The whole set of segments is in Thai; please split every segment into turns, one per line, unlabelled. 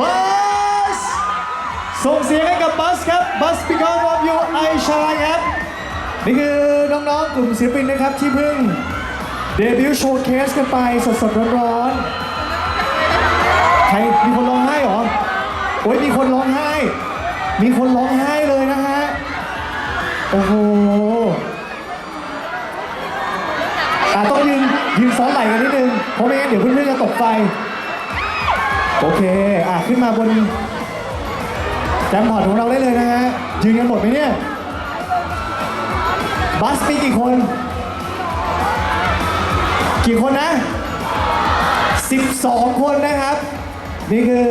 บัสส่งเสียงให้กับบัสครับบัส because of you I shine ครับนี่คือน้องๆกลุ่มศิลปินนะครับที่เพิ่งเดบิวต์โชว์เคสกันไปสดๆร้อนๆใครมีคนร้องไห้หรอโอ้ยมีคนร้องไห้ มีคนร้องไห้เลยนะฮะโอ้โหอ่ต้องยืนยืนซ้อนไหลกันนิดนึงเพราะไม่งั้นเดี๋ยวเพื่อนๆจะตกไฟ โอเค อะขึ้นมาบนแจมพอร์ตของเราได้เลยนะฮะ ยืนกันหมดไหมเนี่ย บัสมีกี่คน กี่คนนะ 12 คนนะครับ นี่คือ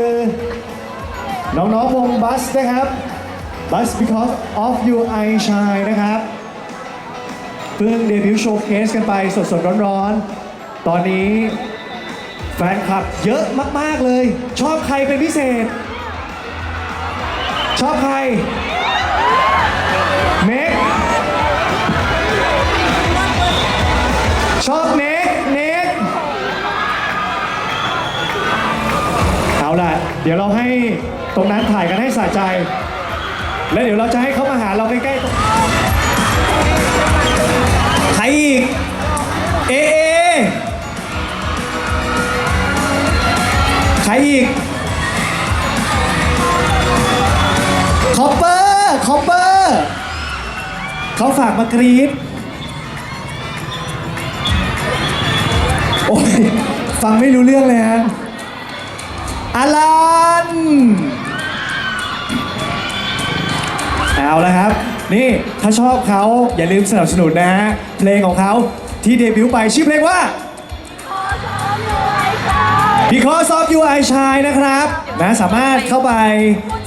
น้องๆวงบัสนะครับบัส because of you I shine นะครับ เพิ่งเดบิวต์โชว์เคสกันไปสดๆร้อนๆ ตอนนี้ ฟนคลับเยอะมาก ๆ เลย ชอบใครเป็นพิเศษ ชอบใคร เมกชอบเนกเนกเอาล่ะ เดี๋ยวเราให้ตรงนั้นถ่ายกันให้สะใจ แล้วเดี๋ยวเราจะให้เขามาหาเราใกล้ๆใครอีก เอเอ อีกคอปเปอร์คอปเปอร์เขาฝากมากรีดโอ้ยฟังไม่รู้เรื่องเลยฮะอาลันเอาละครับ นี่ถ้าชอบเขาอย่าลืมสนับสนุนนะฮะ เพลงของเขาที่เดบิวต์ไปชื่อเพลงว่า Because of You I Shine นะครับนะสามารถเข้าไป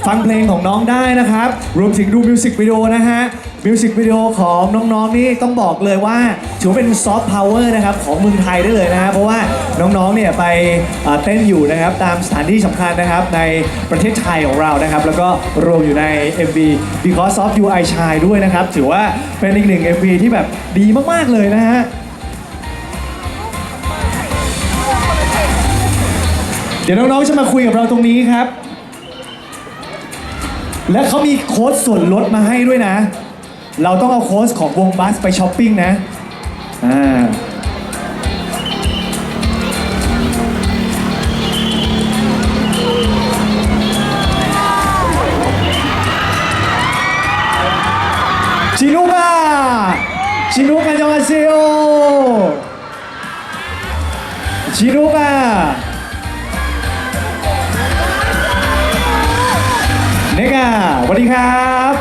ฟังเพลงของน้องได้นะครับ รวมถึงดูมิวสิกวิดีโอนะฮะมิวสิกวิดีโอของน้องๆนี่ต้องบอกเลยว่า ถือเป็นซอฟต์พาวเวอร์นะครับของเมืองไทยได้เลยนะฮะเพราะว่าน้องๆเนี่ยไปเอ่อเต้นอยู่นะครับตามสถานที่สำคัญนะครับในประเทศไทยของเรานะครับ แล้วก็รวมอยู่ใน MV Because of You I Shine ด้วยนะครับ ถือว่าเป็นอีกหนึ่ง MV ที่แบบดีมากๆเลยนะฮะ เดี๋ยวน้องๆจะมาคุยกับเราตรงนี้ครับ และเขามีโค้ดส่วนลดมาให้ด้วยนะ เราต้องเอาโค้ดของวงบัสไปช้อปปิ้งนะอ่าชินุกะชินุกะยองอาเซโอชินุกะ เนกาสวัสดีครับ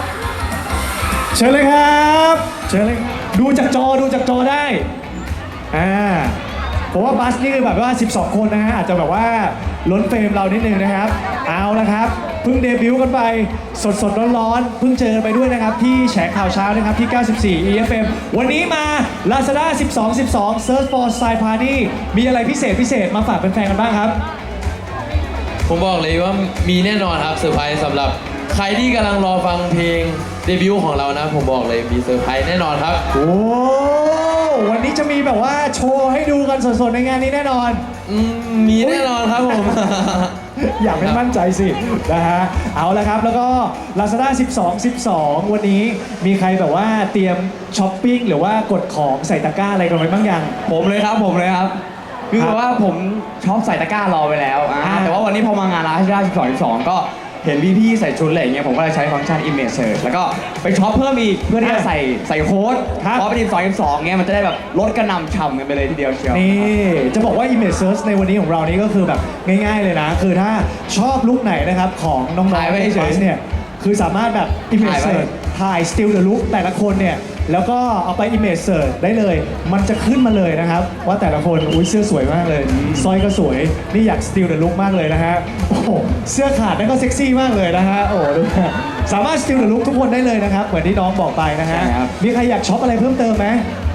เชิญเลยครับ เชิญเลยครับดูจากจอดูจากจอได้อ่าผมว่าบัสนี่คือแบบว่า 12 คนนะฮะอาจจะแบบว่าล้นเฟรมเรานิดนึงนะครับ เอาละครับเพิ่งเดบิวต์กันไปสดสดๆร้อนๆเพิ่งเจอกันไปด้วยนะครับ ที่แฉข่าวเช้านะครับที่ 94 EFM วันนี้มา Lazada 12 12 Search for Style Party มีอะไรพิเศษพิเศษมาฝากแฟนๆกันบ้างครับ
ผมบอกเลยว่ามีแน่นอนครับเซอร์ไพรส์สำหรับ ใครที่กำลังรอฟังเพลงเดบิวต์ของเรานะ ผมบอกเลยมีเซอร์ไพรส์แน่นอนครับ
โอ้วันนี้จะมีแบบว่าโชว์ให้ดูกันสดๆในงานนี้แน่นอน
อืมมีแน่นอนครับผม
อย่าไม่มั่นใจสินะฮะเอาละครับแล้วก็ Lazada 12 12 วันนี้มีใครแบบว่าเตรียมช้อปปิ้งหรือว่ากดของใส่ตะกร้าอะไรกันไว้บ้างยัง
ผมเลยครับผมเลยครับ คือ
ครับ
ว่าผมชอบใส่ตะกร้ารอไปแล้วอ่า
อ่า
แต่ว่าวันนี้พอมางานร้านที่ได้12 12 ก็เห็นพี่ๆใส่ชุดอะไรอย่างเงี้ยผมก็เลยใช้ฟังก์ชัน image search แล้วก็ไปช็อปเพิ่มอีกเพื่อที่จะใส่ใส่โค้ด
ครับ
เพราะเป็น12 12เงี้ยมันจะได้แบบลดกระหนำฉ่ำกันไปเลยทีเดียวเชียว
นี่ จะบอกว่า Image Search ในวันนี้ของเรานี่ก็คือแบบง่ายๆเลยนะ คือถ้าชอบลุคไหนนะครับ ของน้องๆ
ถ่ายไว้
ใน
เฉย
Search เนี่ย คือสามารถแบบ Image
ถ่ายไว้
Search ถ่าย Still the Look แต่ละคนเนี่ย แล้วก็เอาไป Image Search ได้เลย มันจะขึ้นมาเลยนะครับ ว่าแต่ละคนอุ้ยเสื้อสวยมากเลยสร้อยก็สวย นี่อยาก Still the Look มากเลยนะฮะโอ้โหเสื้อขาดนั่นก็เซ็กซี่มากเลยนะฮะโอ้โหดูนะสามารถ Still the Look ทุกคนได้เลยนะครับเหมือนที่น้องบอกไปนะฮะ
ใช่ครับ
มีใครอยากช็อปอะไรเพิ่มเติมไหม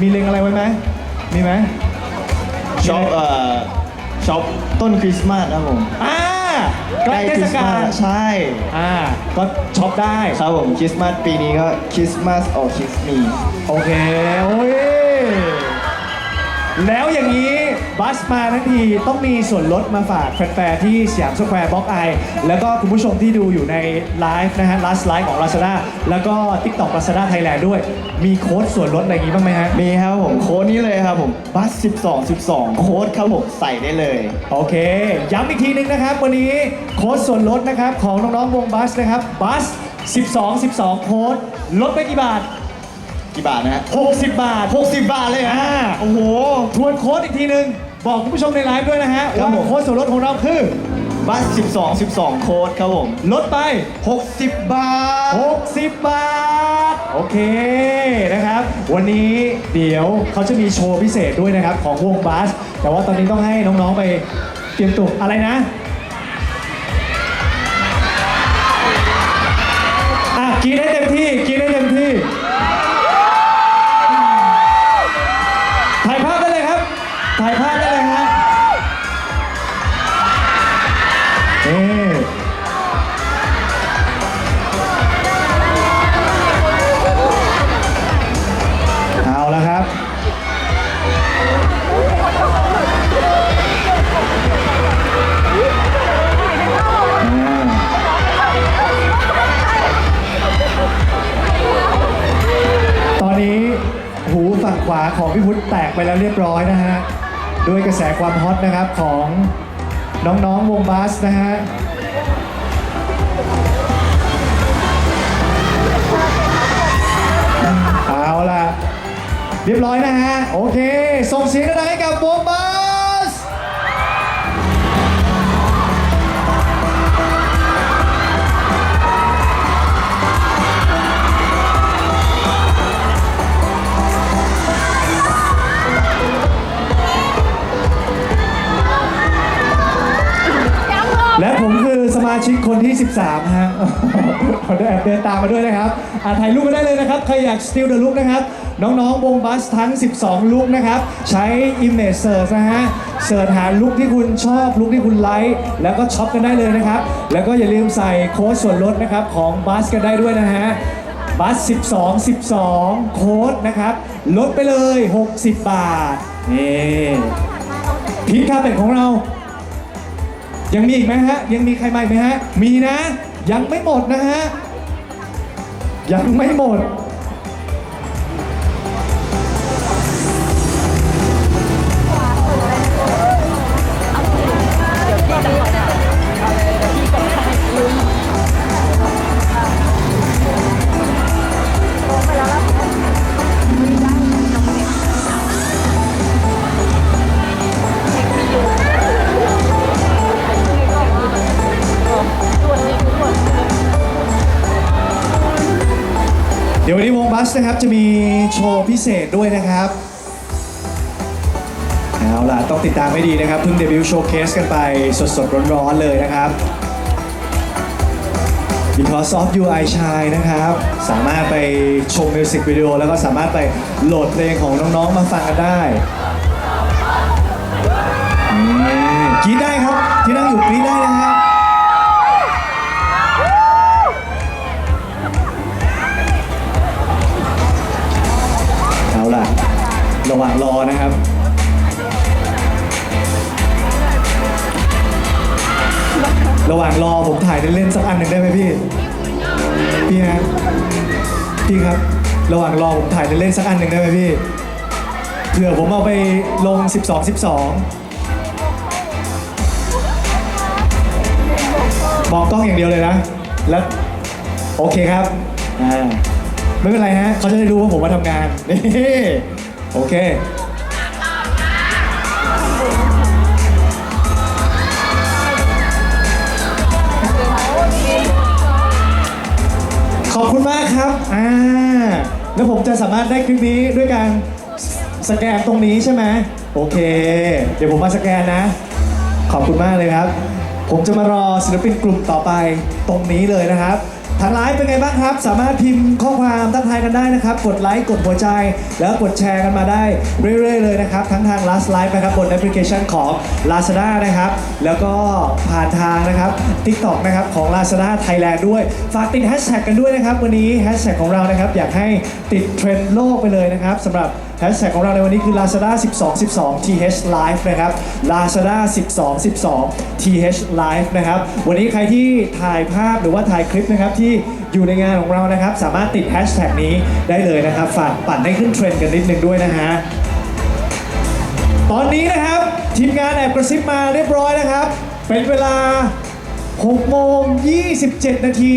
มีเล็งอะไรไว้ไหมมีไหม
ช็อปเอ่อช็อปต้นคริสต์มาสครับผม
อ่า ใกล้เทศกาล
ใช่
อ่าก็ช็อปได้
ครับผมคริสต์มาสปีนี้ก็คริสต์มาส or kiss me
โอเคโอ้ยแล้วอย่างนี้ บัสมาทั้งทีต้องมีส่วนลดมาฝากแฟนๆที่สยามสแควร์บล็อกไอแล้วก็คุณผู้ชมที่ดูอยู่ในไลฟ์นะฮะ last live ของ Lazada แล้วก็ TikTok Lazada Thailand ด้วย มีโค้ดส่วนลดอะไรอย่างงี้บ้างไหมฮะ
มีครับผมโค้ดนี้เลยครับผมบัส12 12 โค้ดครับผมใส่ได้เลย
โอเค ย้ำอีกทีหนึงนะครับ วันนี้โค้ดส่วนลดนะครับ ของน้องๆวงบัสนะครับบัส12 12 โค้ดลดไปกี่บาท
กี่บาทนะฮะ
60 บาท
60 บาทเลยฮะ
อ่า
โอ้โห
ทวนโค้ดอีกทีหนึ่ง บอกคุณผู้ชมในไลฟ์ด้วยนะฮะ
ครับ
ว่า
ผม
โค้ดส่วนลดของเราคือ
บัส12 12 โค้ดครับผม
ลดไป
60 บาท
60 บาท โอเคนะครับ วันนี้เดี๋ยวเขาจะมีโชว์พิเศษด้วยนะครับ ของวงบัส แต่ว่าตอนนี้ต้องให้น้องๆไปเตรียมตัวอะไรนะอะ ของพี่พุทธแตกไปแล้วเรียบร้อยนะฮะด้วยกระแสความฮอตนะครับของน้องๆวงบาสนะฮะเอาล่ะ เรียบร้อยนะฮะ โอเค ส่งเสียงดังๆให้กับวงบาส 13 ฮะ ขอแอบเดินตามมาด้วยนะครับอะถ่ายรูปมาได้เลยนะครับ ใครอยาก steal the look นะครับ น้องๆวงบัสทั้ง 12 ลุกนะครับ ใช้ image search นะฮะ เสิร์ชหาลุกที่คุณชอบ ลุกที่คุณไลค์ แล้วก็ช็อปกันได้เลยนะครับ แล้วก็อย่าลืมใส่โค้ดส่วนลดนะครับของบัสกันได้ด้วยนะฮะบัส 12 12 โค้ดนะครับ ลดไปเลย 60 บาท นี่พีคคาเป็ดของเรา ยังมีอีกไหมฮะ ยังมีใครมาอีกไหมฮะ มีนะ ยังไม่หมดนะฮะ ยังไม่หมด ดี๋ยววันนี้วงบัสนะครับจะมีโชว์พิเศษด้วยนะครับ เอาล่ะ ต้องติดตามให้ดีนะครับ เพิ่งเดบิวต์โชว์เคสกันไปสดๆ ร้อนๆ เลยนะครับ Because of You I Shine นะครับ สามารถไปชมมิวสิกวิดีโอแล้วก็สามารถไปโหลดเพลงของน้องๆ มาฟังกันได้นี่กรีดได้ครับ ที่นั่งอยู่กรีดได้นะครั ระหว่างรอนะครับระหว่างรอผมถ่ายเล่นๆสักอันหนึ่งได้ไหมพี่ พี่ฮะพี่ครับ ระหว่างรอผมถ่ายเล่นๆสักอันหนึ่งได้ไหมพี่เผื่อผมเอาไปลง 12 12มองกล้องอย่างเดียวเลยนะ แล้วโอเคครับอ่าไม่เป็นไรฮะเขาจะได้รู้ว่าผมมาทำงานนี่ โอเค ขอบคุณมากครับ อ่า แล้วผมจะสามารถได้คลิปนี้ด้วยการสแกนตรงนี้ใช่ไหม โอเค เดี๋ยวผมมาสแกนนะ ขอบคุณมากเลยครับ ผมจะมารอศิลปินกลุ่มต่อไปตรงนี้เลยนะครับ ทางไลฟ์เป็นไงบ้างครับ สามารถพิมพ์ข้อความทักทายกันได้นะครับ กดไลค์กดหัวใจ แล้วกดแชร์กันมาได้เรื่อยๆเลยนะครับ ทั้งทาง Last Live นะครับบนแอปพลิเคชันของ Lazada นะครับ แล้วก็ผ่านทางนะครับ TikTok นะครับของ Lazada Thailand ด้วย ฝากติดแฮชแท็กกันด้วยนะครับ วันนี้แฮชแท็กของเรานะครับ อยากให้ติดเทรนด์โลกไปเลยนะครับสำหรับแฮชแท็กของเราในวันนี้คือ Lazada 12 12 th live นะครับ Lazada 12 12 th live นะครับ วันนี้ใครที่ถ่ายภาพหรือว่าถ่ายคลิปนะครับที่อยู่ในงานของเรานะครับ สามารถติดแฮชแท็กนี้ได้เลยนะครับ ฝากปั่นให้ขึ้นเทรนด์กันนิดนึงด้วยนะฮะ ตอนนี้นะครับทีมงานแอบกระซิบมาเรียบร้อยนะครับ เป็นเวลา6โมง27 นาที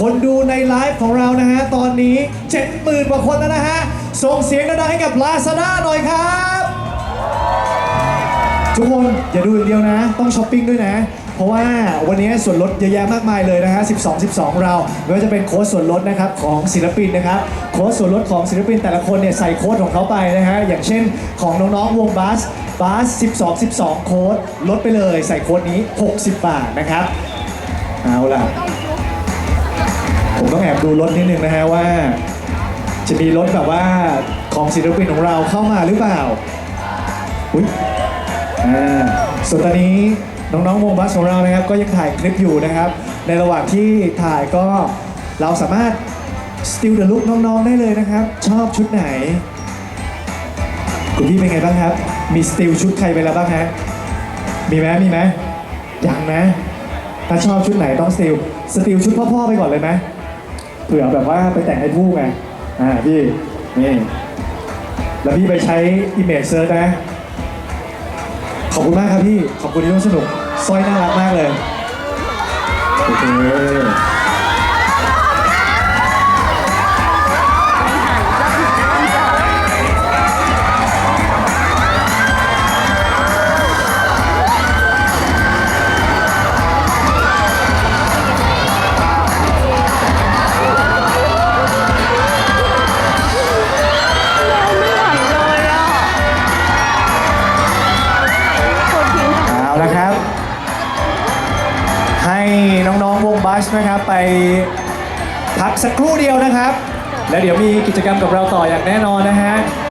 คนดูในไลฟ์ของเรานะฮะ ตอนนี้ 70,000กว่าคนแล้วนะฮะ ส่งเสียงดังๆให้กับ Lazada หน่อยครับ ทุกคนอย่าดูอย่างเดียวนะ ต้องช้อปปิ้งด้วยนะ เพราะว่าวันนี้ส่วนลดเยอะแยะมากมายเลยนะฮะ 12 12 เราไม่ว่าจะเป็นโค้ดส่วนลดนะครับของศิลปินนะครับ โค้ดส่วนลดของศิลปินแต่ละคนเนี่ยใส่โค้ดของเขาไปนะฮะ อย่างเช่นของน้องๆวงบัสบัส12 12 โค้ดลดไปเลยใส่โค้ดนี้ 60 บาทนะครับ เอาล่ะ ผมต้องแอบดูรถนิดนึงนะฮะว่า จะมีรถแบบว่าของศิลปินของเราเข้ามาหรือเปล่า อุ๊ยอ่าส่วนตอนนี้ น้องๆวงบัสของเรานะครับ ก็ยังถ่ายคลิปอยู่นะครับ ในระหว่างที่ถ่ายก็เราสามารถสติลเด e ลุกน้องๆได้เลยนะครับ ชอบชุดไหน คุณพี่เป็นไงบ้างครับ มีสติลชุดใครไปแล้วบ้างฮะมีไหมมีไหมยังนะ ถ้าชอบชุดไหนต้องสติลสติลชุดพ่อๆไปก่อนเลยไหมเผื่อแบบว่าไปแต่งให้ผู้ไงอ่าพี่นี่แล้วพี่ไปใช้ Image Search นะ ขอบคุณมากครับพี่ ขอบคุณที่ร่วมสนุก สร้อยน่ารักมากเลยโอเค นะครับไปพักสักครู่เดียวนะครับ แล้วเดี๋ยวมีกิจกรรมกับเราต่ออย่างแน่นอนนะฮะ